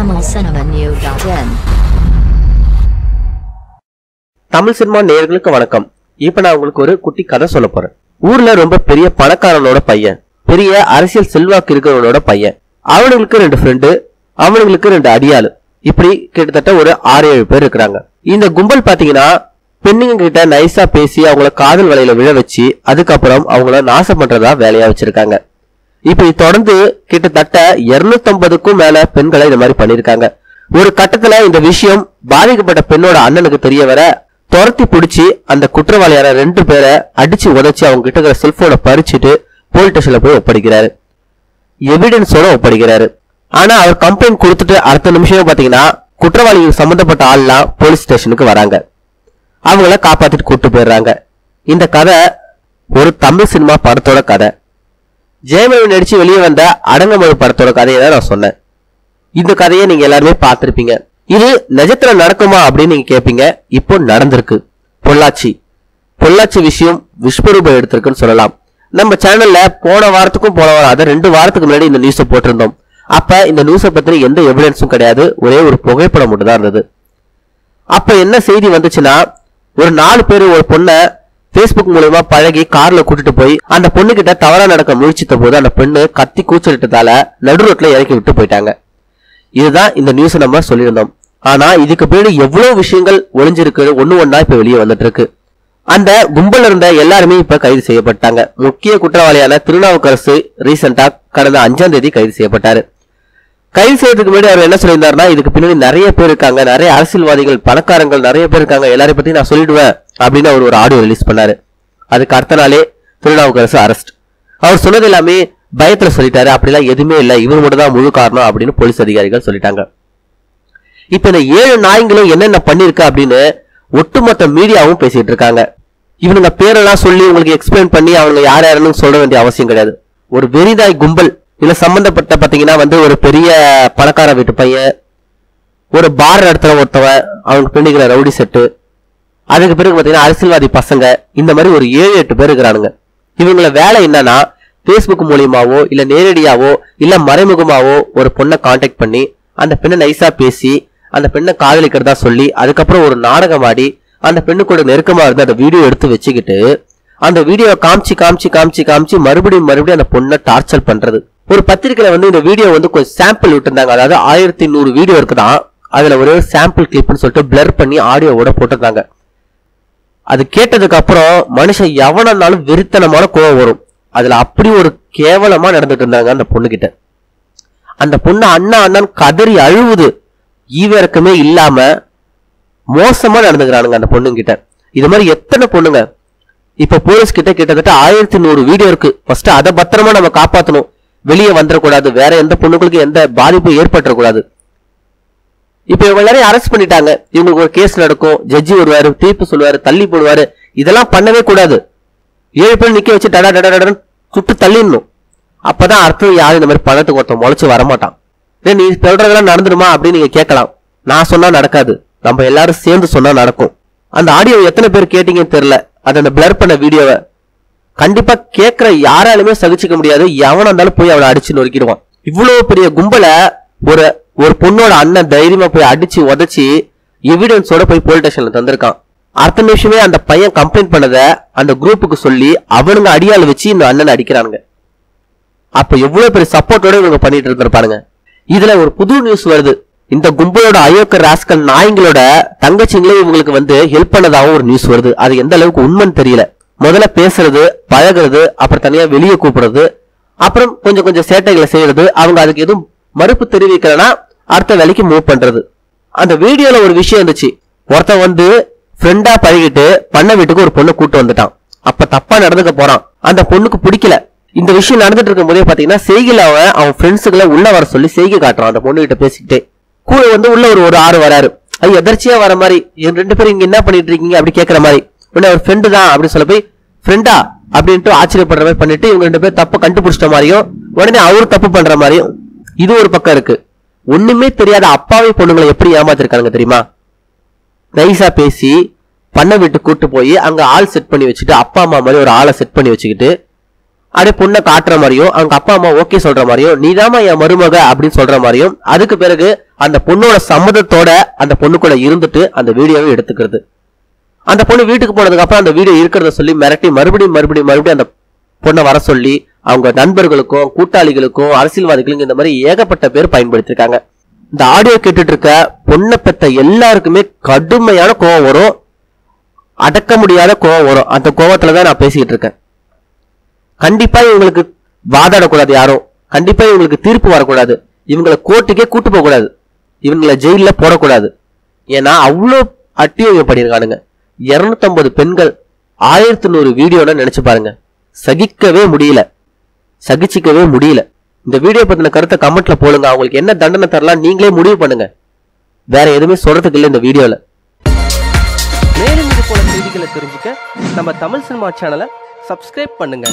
tamilcinemanew.in Tamil cinema நேயர்களுக்கு வணக்கம். இப்ப நான் உங்களுக்கு ஒரு குட்டி கதை சொல்ல போறேன். ஊர்ல ரொம்ப பெரிய பணக்காரனோட பையன் பெரிய அரசியல் செல்வாக்கு இருக்கிறவனோட பையன். அவனுங்களுக்கு ரெண்டு ஃப்ரெண்டு அவனுங்களுக்கு ரெண்டு அடியாளு. இப்படி கிட்டத்தட்ட ஒரு ஆறு ஏழு பேர் இருக்கிறாங்க. இந்த கும்பல் பாத்தீங்கன்னா பெண்ணுங்க கிட்ட நைஸா பேசி அவங்கள காதல் வலையில விழ வச்சு அதுக்கப்புறம் அவங்கள நாசம் பண்றதா வேலையா வச்சிருக்காங்க. இப்படி தொடர்ந்து கிட்டத்தட்ட 250க்கும் மேல பெண்களை இந்த மாதிரி பண்ணிருக்காங்க. ஒரு கட்டத்துல இந்த விஷயம் பாதிக்கப்பட்ட பெண்ணோட அண்ணனுக்கு தெரிய வர துரத்தி பிடிச்சி அந்த குற்றவாளியான ரெண்டு பேரை அடிச்சு உதச்சி அவங்க கிட்ட இருக்கிற செல்போனை பறிச்சுட்டு போலீஸ் ஸ்டேஷன்ல போய் ஒப்படைக்கிறாரு. எவிடன்ஸோட ஒப்படைக்கிறாரு. ஆனா அவர் கம்ப்ளைண்ட் கொடுத்துட்டு அடுத்த நிமிஷம் பாத்தீங்கன்னா குற்றவாளிகள் சம்பந்தப்பட்ட ஆள்லாம் போலீஸ் ஸ்டேஷனுக்கு வராங்க. அவங்கள காப்பாத்திட்டு கூட்டு போயிடுறாங்க. இந்த கதை ஒரு தமிழ் சினிமா படத்தோட கதை. ஜெயமேவன் நடிச்சு வெளியே வந்த அடங்கமொழி படத்தோட கதையை தான் நான் சொன்னேன். இந்த கதையை நீங்க எல்லாருமே பார்த்துருப்பீங்க. இது நிஜத்துல நடக்குமா அப்படின்னு நீங்க கேட்பீங்க இப்போ நடந்திருக்கு. பொள்ளாச்சி. பொள்ளாச்சி விஷயம் விஸ்வரூபம் எடுத்திருக்குன்னு சொல்லலாம். நம்ம சேனல்ல போன வாரத்துக்கும் போன வாரம் அதை ரெண்டு வாரத்துக்கு முன்னாடி இந்த நியூஸை போட்டிருந்தோம். அப்ப இந்த நியூஸை பற்றி எந்த எவிடன்ஸும் கிடையாது. ஒரே ஒரு புகைப்படம் மட்டும் தான் இருந்தது. அப்ப என்ன செய்தி வந்துச்சுன்னா ஒரு நாலு பேர் ஒரு பொண்ணை பேஸ்புக் மூலயமா பழகி கார்ல கூட்டிட்டு போய் அந்த பொண்ணு கிட்ட தவறா நடக்க முயற்சித்த போது அந்த பெண்ணு கத்தி கூச்சலிட்டதால நடு ரோட்ல இறக்கி விட்டு போயிட்டாங்க. இதுதான் இந்த நியூஸ் நம்ம சொல்லியிருந்தோம். ஆனா இதுக்கு பின்னாடி எவ்வளவு விஷயங்கள் ஒளிஞ்சிருக்கு ஒண்ணு ஒன்னா இப்ப வெளியே வந்துட்டு இருக்கு அந்த கும்பல் இருந்த எல்லாருமே இப்ப கைது செய்யப்பட்டாங்க. முக்கிய குற்றவாளியான திருநாவுக்கரசு ரீசெண்டா கடந்த அஞ்சாம் தேதி கைது செய்யப்பட்டாரு. கைது செய்யறதுக்கு முன்னாடி அவர் என்ன சொல்லியிருந்தாருன்னா இதுக்கு பின்னாடி நிறைய பேர் இருக்காங்க. நிறைய அரசியல்வாதிகள் பணக்காரங்கள் நிறைய பேர் இருக்காங்க. எல்லாரையும் பத்தி நான் சொல்லிடுவேன். அப்படின்னு அவர் ஒரு ஆடியோ ரிலீஸ் பண்ணாரு. அதுக்கு அடுத்த நாளே திருநாவுக்கரசு அரெஸ்ட் அவர் சொன்னது எல்லாமே பயத்துல சொல்லிட்டாரு. அப்படிலாம் எதுவுமே இல்லை. இவர் மட்டும் தான் முழு காரணம் அப்படின்னு போலீஸ் அதிகாரிகள் சொல்லிட்டாங்க. இப்ப இந்த ஏழு நாய்களும் என்னென்ன பண்ணிருக்க அப்படின்னு ஒட்டுமொத்த மீடியாவும் பேசிட்டு இருக்காங்க. இவனுங்க பேரெல்லாம் சொல்லி உங்களுக்கு எக்ஸ்பிளைன் பண்ணி அவங்க யார் யாருன்னு சொல்ல வேண்டிய அவசியம் கிடையாது. ஒரு வெறிதாய் கும்பல் இதுல சம்பந்தப்பட்ட பாத்தீங்கன்னா வந்து ஒரு பெரிய பணக்கார வீட்டு பையன் ஒரு பார் இடத்துல ஒருத்தவன் அவனுக்கு பின்னிக்கிற ரவுடி செட்டு அதுக்கு பிறகு பார்த்தீங்கன்னா அரசியல்வாதி பசங்க இந்த மாதிரி ஒரு ஏழு எட்டு பேர் இருக்கிறானுங்க. இவங்கள வேலை என்னன்னா ஃபேஸ்புக் மூலியமாவோ இல்லை நேரடியாவோ இல்லை மறைமுகமாவோ ஒரு பொண்ணை காண்டாக்ட் பண்ணி அந்த பெண்ணை நைஸாக பேசி அந்த பெண்ணை காதலிக்கிறதா சொல்லி அதுக்கப்புறம் ஒரு நாடகம் ஆடி அந்த பெண்ணு கூட நெருக்கமாக இருந்து அந்த வீடியோ எடுத்து வச்சுக்கிட்டு அந்த வீடியோவை காமிச்சு காமிச்சு காமிச்சு காமிச்சு மறுபடியும் மறுபடியும் அந்த பொண்ணை டார்ச்சர் பண்ணுறது ஒரு பத்திரிக்கையில் வந்து இந்த வீடியோ வந்து கொஞ்சம் சாம்பிள் விட்டுருந்தாங்க. அதாவது ஆயிரத்தி நூறு வீடியோ இருக்குதான். அதில் ஒரே ஒரு சாம்பிள் கிளிப்னு சொல்லிட்டு பிளர் பண்ணி ஆடியோவோட போட்டிருந்தாங்க. அது கேட்டதுக்கு அப்புறம் மனுஷன் எவனாலும் வெறித்தனமான கோவம் வரும். அதுல அப்படி ஒரு கேவலமா நடந்துட்டு இருந்தாங்க அந்த பொண்ணு கிட்ட அந்த பொண்ணு அண்ணா அண்ணன் கதறி அழுவுது. ஈவிறக்கமே இல்லாம மோசமா நடந்துக்கிறானுங்க அந்த பொண்ணுங்கிட்ட. இது மாதிரி எத்தனை பொண்ணுங்க? இப்ப போலீஸ் கிட்ட கிட்டத்தட்ட ஆயிரத்தி நூறு வீடியோ இருக்கு. ஃபர்ஸ்ட் அதை பத்திரமா நம்ம காப்பாற்றணும் வெளியே வந்துடக்கூடாது வேற எந்த பொண்ணுங்களுக்கு எந்த பாதிப்பும் ஏற்பட்டுறக்கூடாது. இப்ப இவங்க எல்லாரையும் அரெஸ்ட் பண்ணிட்டாங்க. இவங்களுக்கு ஒரு கேஸ் நடக்கும். ஜட்ஜி வருவாரு தீர்ப்பு சொல்லுவாரு தள்ளி போடுவாரு. இதெல்லாம் பண்ணவே கூடாது. ஏழு பேர் நிக்க வச்சு டடா டடா டடன்னு சுட்டு தள்ளிடணும். அப்பதான் அர்த்தம் யாரும் இந்த மாதிரி பணத்துக்கு ஒருத்தன் முளைச்சு வரமாட்டான். நீ சொல்றதெல்லாம் நடந்துடுமா அப்படின்னு நீங்க கேட்கலாம். நான் சொன்னா நடக்காது. நம்ம எல்லாரும் சேர்ந்து சொன்னா நடக்கும். அந்த ஆடியோ எத்தனை பேர் கேட்டீங்கன்னு தெரியல. அது அந்த பிளர் பண்ண வீடியோவை கண்டிப்பா கேட்கிற யாராலுமே சகிச்சுக்க முடியாது. எவனா இருந்தாலும் போய் அவனை அடிச்சு நொறுக்கிடுவான். இவ்வளவு பெரிய கும்பலை ஒரு ஒரு பொண்ணோட அண்ணன் தைரியமா போய் அடிச்சு உதச்சி எவிடன்ஸோட போய் போலீஸ் ஸ்டேஷன்ல தந்திருக்கான். அடுத்த நிமிஷமே அந்த பையன் கம்ப்ளைண்ட் பண்ணத அந்த குரூப்புக்கு சொல்லி அவனுங்க அடியாள் வச்சு இந்த அண்ணனை அடிக்கிறானுங்க. அப்ப எவ்வளவு பெரிய சப்போர்ட்டோட இவங்க பண்ணிட்டு இருந்திருப்பாருங்க இதுல ஒரு புது நியூஸ் வருது. இந்த கும்பலோட அயோக்க ராஸ்கல் நாய்களோட தங்கச்சிங்களே இவங்களுக்கு வந்து ஹெல்ப் பண்ணதாகவும் ஒரு நியூஸ் வருது. அது எந்த அளவுக்கு உண்மைன்னு தெரியல. முதல்ல பேசுறது பழகுறது அப்புறம் தனியா வெளியே கூப்பிடுறது அப்புறம் கொஞ்சம் கொஞ்சம் சேட்டைகளை செய்யறது அவங்க அதுக்கு எதுவும் மறுப்பு தெரிவிக்கலனா அடுத்த வேலைக்கு மூவ் பண்றது. அந்த வீடியோல ஒரு விஷயம் இருந்துச்சு. ஒருத்தன் வந்து ஃப்ரெண்டா பழகிட்டு பண்ண வீட்டுக்கு ஒரு பொண்ணு கூட்டு வந்துட்டான். அப்ப தப்பா நடந்துக்க போறான். அந்த பொண்ணுக்கு பிடிக்கல. இந்த விஷயம் நடந்துட்டு இருக்கும் போதே பாத்தீங்கன்னா செய்கில அவன் அவன் ஃப்ரெண்ட்ஸுக்குள்ள உள்ள வர சொல்லி செய்கை காட்டுறான். அந்த பொண்ணு கிட்ட பேசிக்கிட்டே. கூட வந்து உள்ள ஒரு ஒரு ஆறு வராரு. அது எதர்ச்சியா வர மாதிரி. என் ரெண்டு பேரும் இங்க என்ன பண்ணிட்டு இருக்கீங்க? அப்படி கேக்குற மாதிரி. உடனே அவர் ஃப்ரெண்டு தான் அப்படின்னு சொல்ல போய் ஃப்ரெண்டா அப்படின்ட்டு ஆச்சரியப்படுற மாதிரி பண்ணிட்டு இவங்க ரெண்டு பேரும் தப்பு கண்டுபிடிச்சிட்ட மாதிரியும் உடனே அவரு தப்பு பண்ற மாதிரியும் இது ஒரு பக்கம் இருக்கு. ஒண்ணுமே தெரியாத அப்பாவி பொண்ணுங்களை எப்படி ஏமாத்திருக்காங்க தெரியுமா? நைஸா பேசி பண்ண விட்டு கூட்டு போய் அங்க ஆள் செட் பண்ணி வச்சுட்டு அப்பா அம்மா மாதிரி ஒரு ஆளை செட் பண்ணி வச்சுக்கிட்டு அப்படியே பொண்ணை காட்டுற மாதிரியும் அவங்க அப்பா அம்மா ஓகே சொல்ற மாதிரியும் நீதாம்மா என் மருமக அப்படின்னு சொல்ற மாதிரியும் அதுக்கு பிறகு அந்த பொண்ணோட சம்மதத்தோட அந்த பொண்ணு கூட இருந்துட்டு அந்த வீடியோவை எடுத்துக்கிறது. அந்த பொண்ணு வீட்டுக்கு போனதுக்கு அப்புறம் அந்த வீடியோ இருக்கிறத சொல்லி மிரட்டி மறுபடியும் மறுபடியும் மறுபடியும் அந்த பொண்ணை வர சொல்லி அவங்க நண்பர்களுக்கும் கூட்டாளிகளுக்கும் அரசியல்வாதிகளுக்கும் இந்த மாதிரி ஏகப்பட்ட பேர் பயன்படுத்திருக்காங்க. இந்த ஆடியோ கேட்டுட்டு இருக்க பொண்ணை பெத்த எல்லாருக்குமே கடுமையான கோவம் வரும். அடக்க முடியாத கோவம் வரும். அந்த கோவத்துல தான் நான் பேசிக்கிட்டு இருக்கேன் கண்டிப்பா இவங்களுக்கு வாதாடக்கூடாது யாரும். கண்டிப்பா இவங்களுக்கு தீர்ப்பு வரக்கூடாது. இவங்களை கோர்ட்டுக்கே கூட்டு போகக்கூடாது. இவங்களை ஜெயிலில் போடக்கூடாது. ஏன்னா அவ்வளோ அட்டியம் பண்ணியிருக்கானுங்க. இரநூத்தம்பது பெண்கள் ஆயிரத்தி நூறு வீடியோன்னு நினைச்சு பாருங்க. சகிக்கவே முடியல. சகிச்சிக்கவே முடியல. இந்த வீடியோ பத்தின கருத்தை கமெண்ட்ல போடுங்க. அவங்களுக்கு என்ன தண்டனை தரலாம் நீங்களே முடிவு பண்ணுங்க. வேற எதுவுமே சொல்றதுக்கு இல்லை இந்த வீடியோல மேலும் இது போல செய்திகளை தெரிஞ்சுக்க நம்ம தமிழ் சினிமா சேனலை சப்ஸ்கிரைப் பண்ணுங்க.